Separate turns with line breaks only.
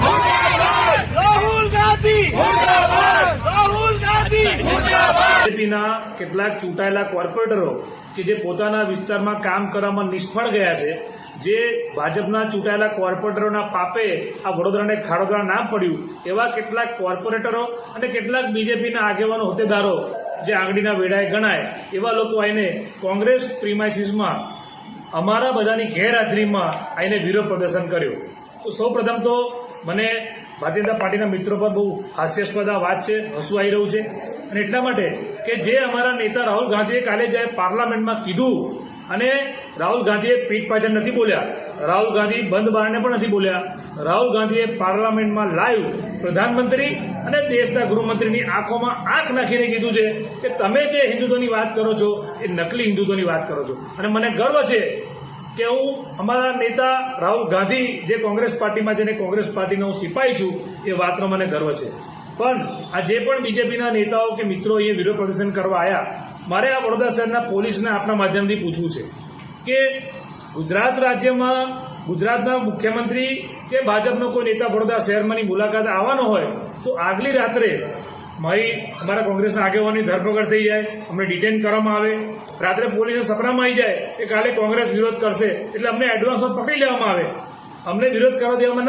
રાહુલ ગાંધી! રાહુલ ગાંધી!
બીજેપીના કેટલાક ચૂંટાયેલા કોર્પોરેટરો કે જે પોતાના વિસ્તારમાં કામ કરવામાં નિષ્ફળ ગયા છે, જે ભાજપના ચૂંટાયેલા કોર્પોરેટરોના પાપે આ વડોદરાને ખાડોદરા નામ પડ્યું, એવા કેટલાક કોર્પોરેટરો અને કેટલાક બીજેપીના આગેવાનો, હોદ્દેદારો જે આંગળીના વેડાએ ગણાય, એવા લોકો આવીને કોંગ્રેસ પ્રિમાઇસીસમાં અમારા બધાની ગેરહાજરીમાં આવીને વિરોધ પ્રદર્શન કર્યું. તો સૌ પ્રથમ તો મને ભારતીય જનતા પાર્ટીના મિત્રો પર બહુ હાસ્યાસ્પદ આ વાત છે, હસવું આવી રહ્યું છે. અને એટલા માટે કે જે અમારા નેતા રાહુલ ગાંધીએ કાલે જ્યારે પાર્લામેન્ટમાં કીધું અને રાહુલ ગાંધીએ પીઠ પાછળ નથી બોલ્યા, રાહુલ ગાંધી બંધ બારણે પણ નથી બોલ્યા, રાહુલ ગાંધીએ પાર્લામેન્ટમાં લાઈવ પ્રધાનમંત્રી અને દેશના ગૃહમંત્રીની આંખોમાં આંખ નાખીને કીધું છે કે તમે જે હિન્દુત્વની વાત કરો છો, એ નકલી હિન્દુત્વની વાત કરો છો. અને મને ગર્વ છે કે હું અમારા નેતા રાહુલ ગાંધી જે કોંગ્રેસ પાર્ટીમાં છે ને કોંગ્રેસ પાર્ટીનો હું સિપાઈ છું, એ વાતનો મને ગર્વ છે. પણ આ જે પણ બીજેપીના નેતાઓ કે મિત્રો એ વિરોધ પ્રદર્શન કરવા આવ્યા મારે આ વડોદરા શહેરના પોલીસને આપના માધ્યમથી પૂછવું છે કે ગુજરાત રાજ્યમાં, ગુજરાતના મુખ્યમંત્રી કે ભાજપનો કોઈ નેતા વડોદરા શહેરમાંની મુલાકાત આવવાનો હોય, તો આગલી રાત્રે મારી, અમારા કોંગ્રેસના આગેવાનની ધરપકડ થઈ જાય, અમને ડિટેન કરવામાં આવે, રાત્રે પોલીસે સપનામાં આવી જાય કે કાલે કોંગ્રેસ વિરોધ કરશે, એટલે અમને એડવાન્સમાં પકડી લેવામાં આવે. અમને વિરોધ કરવા દેવામાં